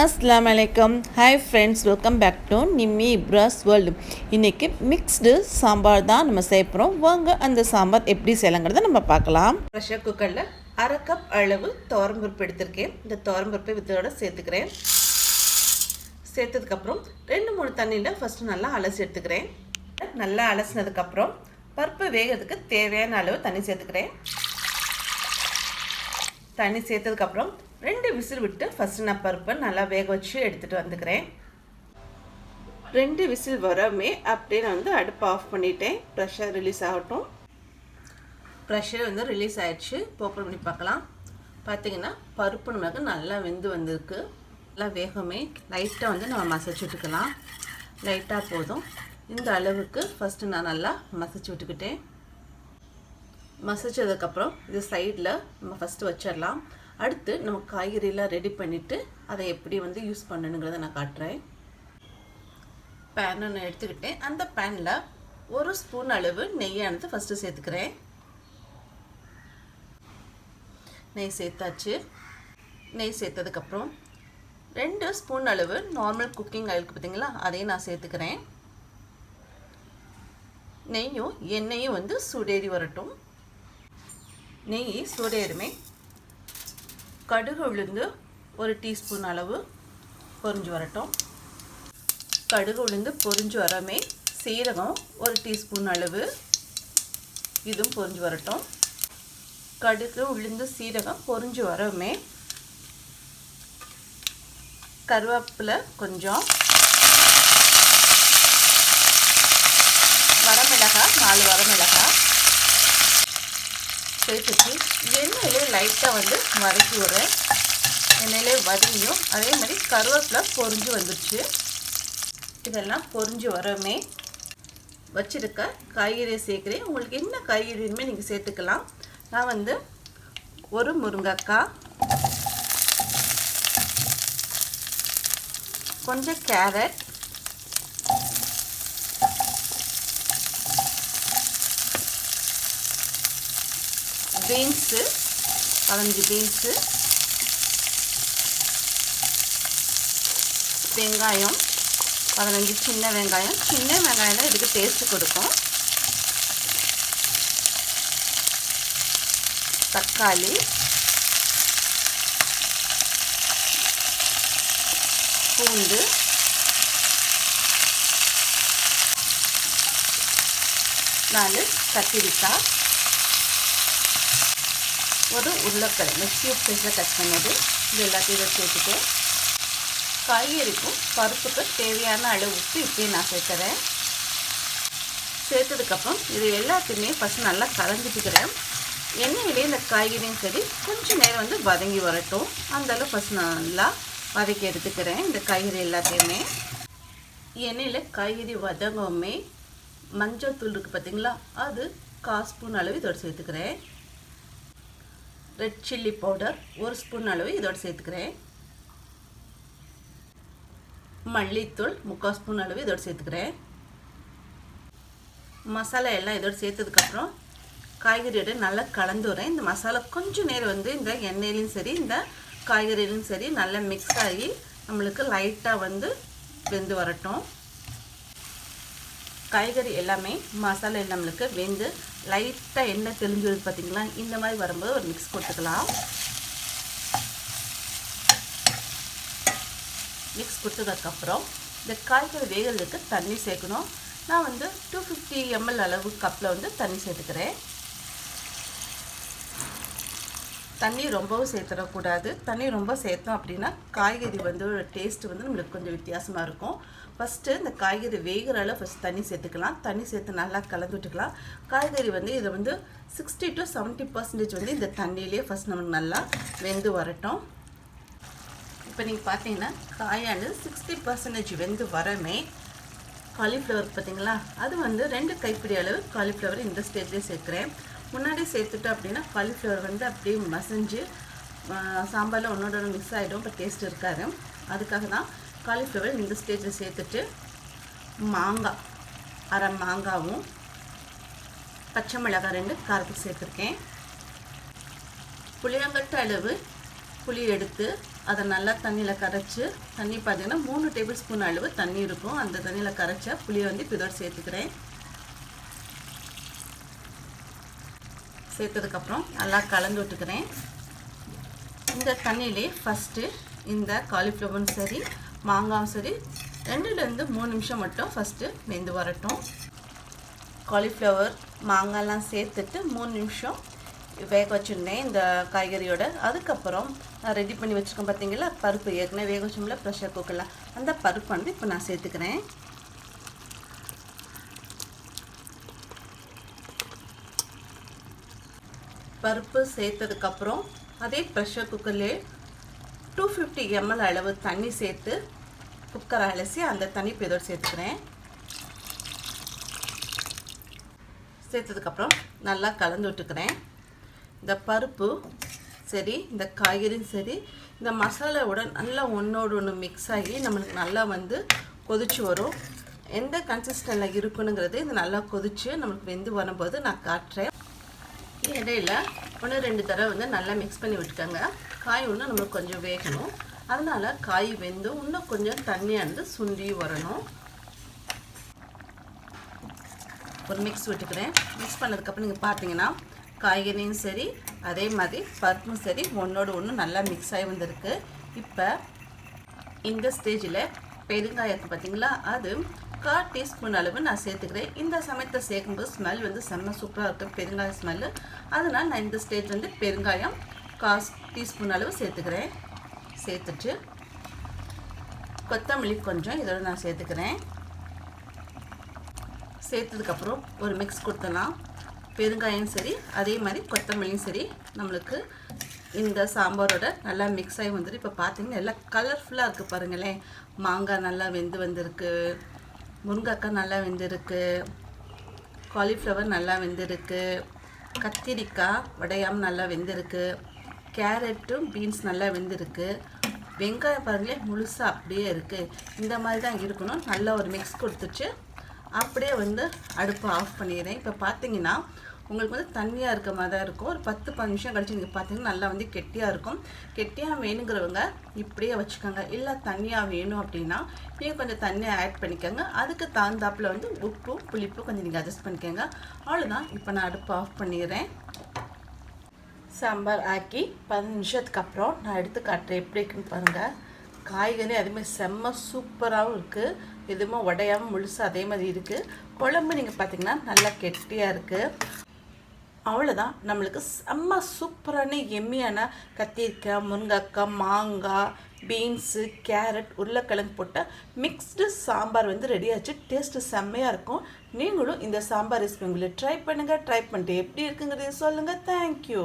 அஸ்லாம் வலைக்கம் hi friends welcome back to Nimmi Ifras world இன்றைக்கி மிக்ஸ்டு சாம்பார் தான் நம்ம சேர்ப்புறோம் வாங்க அந்த சாம்பார் எப்படி செய்யலாங்கிறத நம்ம பார்க்கலாம். ப்ரெஷர் குக்கரில் அரை கப் அளவு துவரம்பருப்பு எடுத்திருக்கேன். இந்த துவரம்பருப்பை வித்தோட சேர்த்துக்கிறேன். சேர்த்ததுக்கப்புறம் ரெண்டு மூணு தண்ணியில் ஃபஸ்ட்டு நல்லா அலசி எடுத்துக்கிறேன். நல்லா அலசினதுக்கப்புறம் பருப்பு வேகிறதுக்கு தேவையான அளவு தண்ணி சேர்த்துக்கிறேன். தண்ணி சேர்த்ததுக்கப்புறம் ரெண்டு விசில் விட்டு ஃபஸ்ட்டு நான் பருப்பை நல்லா வேக வச்சு எடுத்துகிட்டு வந்துக்கிறேன். ரெண்டு விசில் வரமே அப்படியே நான் வந்து அடுப்பை ஆஃப் பண்ணிட்டேன். ப்ரெஷர் ரிலீஸ் ஆகட்டும். ப்ரெஷர் வந்து ரிலீஸ் ஆகிடுச்சு ஓப்பன் பண்ணி பார்க்கலாம். பார்த்தீங்கன்னா பருப்பு நமக்கு நல்லா வெந்து வந்திருக்கு. நல்லா வேகமே லைட்டாக வந்து நம்ம மசிச்சு விட்டுக்கலாம். லைட்டாக போதும். இந்த அளவுக்கு ஃபஸ்ட்டு நான் நல்லா மசிச்சு விட்டுக்கிட்டேன். மசிச்சதுக்கப்புறம் இது சைடில் நம்ம ஃபஸ்ட்டு வச்சிடலாம். அடுத்து நம்ம காய்கறியெலாம் ரெடி பண்ணிவிட்டு அதை எப்படி வந்து யூஸ் பண்ணணுங்கிறத நான் காட்டுறேன். பேன் நான் எடுத்துக்கிட்டேன். அந்த பேனில் ஒரு ஸ்பூன் அளவு நெய்யானது ஃபஸ்ட்டு சேர்த்துக்கிறேன். நெய் சேர்த்தாச்சு. நெய் சேர்த்ததுக்கப்புறம் ரெண்டு ஸ்பூன் அளவு நார்மல் குக்கிங் ஆயிலுக்கு பார்த்தீங்களா அதையும் நான் சேர்த்துக்கிறேன். நெய்யும் எண்ணெயும் வந்து சூடேறி வரட்டும். நெய் சூடேறுமே கடுகு உளுந்து ஒரு டீஸ்பூன் அளவு பொரிஞ்சு வரட்டும். கடுகு உளுந்து பொரிஞ்சு வரமே சீரகம் ஒரு டீஸ்பூன் அளவு. இதுவும் பொரிஞ்சு வரட்டும். கடுகு உளுந்து சீரகம் பொரிஞ்சு வரமே கருவேப்பிலை கொஞ்சம். வரமிளகாய் நாலு வரமிளகாய். சேர்த்துட்டு எண்ணெயிலே லைட்டாக வந்து வதக்கி விடுறேன். எண்ணெயிலே வதங்கியும். அதே மாதிரி கருவேப்பிலை பொறிஞ்சு வந்துடுச்சு இதெல்லாம் பொறிஞ்சு வரமே வச்சுருக்க காய்கறியை சேர்க்குறேன். உங்களுக்கு என்ன காய்கறியுமே நீங்கள் சேர்த்துக்கலாம். நான் வந்து ஒரு முருங்கைக்காய் கொஞ்சம் கேரட் பீன்ஸு பதினஞ்சு பீன்ஸு வெங்காயம் பதினஞ்சு சின்ன வெங்காயம். சின்ன வெங்காயம் தான் இதுக்கு டேஸ்ட்டு கொடுக்கும். தக்காளி. பூண்டு. நாலு கத்திரிக்காய். ஒரு உருளைக்கிழங்கு. கியூப் சைஸில் கட் பண்ணது இது எல்லாத்தையும் இதை சேர்த்துட்டு காய்கறிக்கும் பருப்புக்கும் தேவையான அளவு உப்பு இப்படியே நான் சேர்த்துறேன். சேர்த்ததுக்கப்புறம் இது எல்லாத்தையுமே ஃபஸ்ட் நல்லா கலந்துட்டுக்கிறேன் எண்ணெயிலே இந்த காய்கறியும் சரி கொஞ்சம் நேரம் வந்து வதங்கி வரட்டும். அந்தளவு ஃபஸ்ட் நல்லா வதக்கி எடுத்துக்கிறேன் இந்த காய்கறி எல்லாத்தையுமே. எண்ணெயில் காய்கறி வதங்கவுமே மஞ்சள் தூள் இருக்குது பார்த்தீங்களா அது கால் ஸ்பூன் அளவு இதோடு சேர்த்துக்கிறேன். ரெட் சில்லி பவுடர் ஒரு ஸ்பூன் அளவு இதோடு சேர்த்துக்கிறேன். மல்லித்தூள் முக்கால் ஸ்பூன் அளவு இதோடு சேர்த்துக்கிறேன். மசாலா எல்லாம் இதோடு சேர்த்ததுக்கப்புறம் காய்கறியோட நல்லா கலந்து இந்த மசாலா கொஞ்சம் நேரம் வந்து இந்த எண்ணெயிலையும் சரி இந்த காய்கறியிலும் சரி நல்லா மிக்ஸ் ஆகி நம்மளுக்கு லைட்டாக வந்து வெந்து வரட்டும். காய்கறி எல்லாமே மசாலா நம்மளுக்கு வெந்து லைட்டாக எண்ணெய் தெளிஞ்சு வருது பார்த்தீங்களா இந்த மாதிரி வரும்போது ஒரு மிக்ஸ் கொடுத்துக்கலாம். மிக்ஸ் கொடுத்ததுக்கப்புறம் இந்த காய்கறி வேகிறதுக்கு தண்ணி சேர்க்கணும். நான் வந்து டூ ஃபிஃப்டி எம்எல் அளவு கப்பில் வந்து தண்ணி சேர்த்துக்கிறேன். தண்ணி ரொம்பவும் சேர்த்துடக்கூடாது. தண்ணி ரொம்ப சேர்த்தோம் அப்படின்னா காய்கறி வந்து டேஸ்ட்டு வந்து நம்மளுக்கு கொஞ்சம் வித்தியாசமாக இருக்கும். ஃபஸ்ட்டு இந்த காய்கறி வேகிற அளவு ஃபஸ்ட் தண்ணி சேர்த்துக்கலாம். தண்ணி சேர்த்து நல்லா கலந்து விட்டுக்கலாம் காய்கறி வந்து இதை வந்து சிக்ஸ்டி டு செவன்ட்டி பர்சன்டேஜ் வந்து இந்த தண்ணியிலே ஃபஸ்ட் நமக்கு நல்லா வெந்து வரட்டும். இப்போ நீங்கள் பார்த்தீங்கன்னா காயானது சிக்ஸ்டி பர்சன்டேஜ் வெந்து வரமே. காலிஃப்ளவர் பார்த்தீங்களா அது வந்து ரெண்டு கைப்பிடி அளவு காலிஃப்ளவர் இந்த ஸ்டேஜ்லேயே சேர்க்குறேன். முன்னாடி சேர்த்துட்டோம் அப்படின்னா காலிஃப்ளவர் வந்து அப்படியே மசஞ்சு சாம்பாரில் ஒன்றோட மிக்ஸ் ஆகிடும் இப்போ டேஸ்ட் இருக்காது. அதுக்காக தான் காலிஃப்ளவர் இந்த ஸ்டேஜில் சேர்த்துட்டு மாங்காய் அரை மாங்காவும் பச்சை மிளகாய் ரெண்டு காரத்துக்கு சேர்த்துருக்கேன். புளியங்கட்டு அளவு புளி எடுத்து அதை நல்லா தண்ணியில் கரைச்சி தண்ணி பார்த்தீங்கன்னா மூணு டேபிள் ஸ்பூன் அளவு தண்ணி இருக்கும். அந்த தண்ணியில் கரைச்சா புளியை வந்து இப்போ இதோட சேர்த்துக்கிறேன். சேர்த்ததுக்கப்புறம் நல்லா கலந்து விட்டுக்கிறேன். இந்த தண்ணியிலே ஃபஸ்ட்டு இந்த காலிஃப்ளவரும் சரி மாங்காவும் சரி ரெண்டுலேருந்து மூணு நிமிஷம் மட்டும் ஃபஸ்ட்டு வெந்து வரட்டும். காலிஃப்ளவர் மாங்காய்லாம் சேர்த்துட்டு மூணு நிமிஷம் வேக வச்சுருந்தேன் இந்த காய்கறியோட. அதுக்கப்புறம் நான் ரெடி பண்ணி வச்சுருக்கேன் பார்த்தீங்களா பருப்பு. ஏற்கனவே வேக வச்சோம்ல ப்ரெஷர் குக்கரில் அந்த பருப்பு வந்து இப்போ நான் சேர்த்துக்கிறேன். பருப்பு சேர்த்ததுக்கப்புறம் அதே ப்ரெஷர் குக்கர்லேயே டூ ஃபிஃப்டி எம்எல் அளவு தண்ணி சேர்த்து குக்கரை அலசி அந்த தண்ணி பெதோடு சேர்த்துக்கிறேன். சேர்த்ததுக்கப்புறம் நல்லா கலந்து விட்டுக்கிறேன். இந்த பருப்பு சரி இந்த காய்கறியும் சரி இந்த மசாலாவோட நல்லா ஒன்றோடு ஒன்று மிக்ஸ் ஆகி நம்மளுக்கு நல்லா வந்து கொதிச்சு வரும். எந்த கன்சிஸ்டனில் இருக்குனுங்கிறது இது நல்லா கொதிச்சு நம்மளுக்கு வெந்து வரும்போது நான் காட்டுறேன். இடையில ஒன்று ரெண்டு தடவை வந்து நல்லா மிக்ஸ் பண்ணி விட்டுக்கோங்க. காய் ஒன்று நம்மளுக்கு கொஞ்சம் வேகணும். அதனால் காய் வெந்து இன்னும் கொஞ்சம் தண்ணியாக இருந்து சுண்டி வரணும். ஒரு மிக்ஸ் விட்டுக்கிறேன். மிக்ஸ் பண்ணதுக்கப்புறம் நீங்கள் பார்த்தீங்கன்னா காய்கறியும் சரி அதே மாதிரி பருப்பும் சரி ஒன்றோடு ஒன்று நல்லா மிக்ஸ் ஆகி வந்திருக்கு. இப்போ இந்த ஸ்டேஜில் பெருங்காயத்தை பார்த்தீங்களா? அது கால் டீஸ்பூன் அளவு நான் சேர்த்துக்கிறேன். இந்த சமயத்தை சேர்க்கும்போது ஸ்மெல் வந்து செம்ம சூப்பராக இருக்கும். பெருங்காய ஸ்மெல்லு அதனால் நான் இந்த ஸ்டேஜ் வந்து பெருங்காயம் கால் டீஸ்பூன் அளவு சேர்த்துக்கிறேன். சேர்த்துட்டு கொத்தமல்லி கொஞ்சம் இதோட நான் சேர்த்துக்கிறேன். சேர்த்ததுக்கப்புறம் ஒரு மிக்ஸ் கொடுத்தலாம் பெருங்காயம் சரி அதே மாதிரி கொத்தமல்லியும் சரி. நம்மளுக்கு இந்த சாம்பாரோட நல்லா மிக்ஸ் ஆகி வந்துட்டு இப்போ பார்த்தீங்கன்னா எல்லாம் கலர்ஃபுல்லாக இருக்குது பாருங்களேன். மாங்காய் நல்லா வெந்து வந்திருக்கு. முருங்கைக்காய் நல்லா வெந்திருக்கு. காலிஃப்ளவர் நல்லா வெந்திருக்கு. கத்திரிக்காய் வடையாம் நல்லா வெந்திருக்கு. கேரட்டும் பீன்ஸ் நல்லா வெந்திருக்கு. வெங்காயம் பாருங்களேன் முழுசாக அப்படியே இருக்குது இந்த மாதிரி தான் இருக்கணும். நல்லா ஒரு மிக்ஸ் கொடுத்துச்சு அப்படியே வந்து அடுப்பை ஆஃப் பண்ணிடுறேன். இப்போ பார்த்தீங்கன்னா உங்களுக்கு வந்து தண்ணியாக இருக்க மாதிரி தான் இருக்கும். ஒரு பத்து பதினஞ்சு நிமிஷம் கழிச்சு நீங்கள் பார்த்தீங்கன்னா நல்லா வந்து கெட்டியாக இருக்கும். கெட்டியாக வேணுங்கிறவங்க இப்படியே வச்சுக்கோங்க. இல்லை தண்ணியாக வேணும் அப்படின்னா நீங்கள் கொஞ்சம் தண்ணியை ஆட் பண்ணிக்கோங்க. அதுக்கு தகுந்தாப்பில் வந்து உப்பு புளிப்பு கொஞ்சம் நீங்கள் அட்ஜஸ்ட் பண்ணிக்கோங்க. அவ்வளோதான் இப்போ நான் அடுப்பு ஆஃப் பண்ணிடுறேன். சாம்பார் ஆக்கி பதினஞ்சு நிமிஷத்துக்கு அப்புறம் நான் எடுத்து காட்டுறேன். எப்படி இருக்குன்னு பாருங்கள் காய்கறி அதேமாதிரி செம்ம சூப்பராகவும் இருக்குது எதுவுமே உடையாமல் முழுசு அதே மாதிரி இருக்குது குழம்பு நீங்கள் பார்த்தீங்கன்னா நல்லா கெட்டியாக இருக்குது அவ்வளோதான் நம்மளுக்கு செம்ம சூப்பரான எம்மியான கத்திரிக்காய் முருங்கக்காய் மாங்காய் பீன்ஸு கேரட் உருளைக்கிழங்கு போட்ட மிக்ஸ்டு சாம்பார் வந்து ரெடி ஆச்சு. டேஸ்ட்டு செம்மையாக இருக்கும். நீங்களும் இந்த சாம்பார் ரெசிபி உங்களை ட்ரை பண்ணுங்கள் ட்ரை பண்ணிட்டு எப்படி இருக்குங்கிறத சொல்லுங்கள் தேங்க்யூ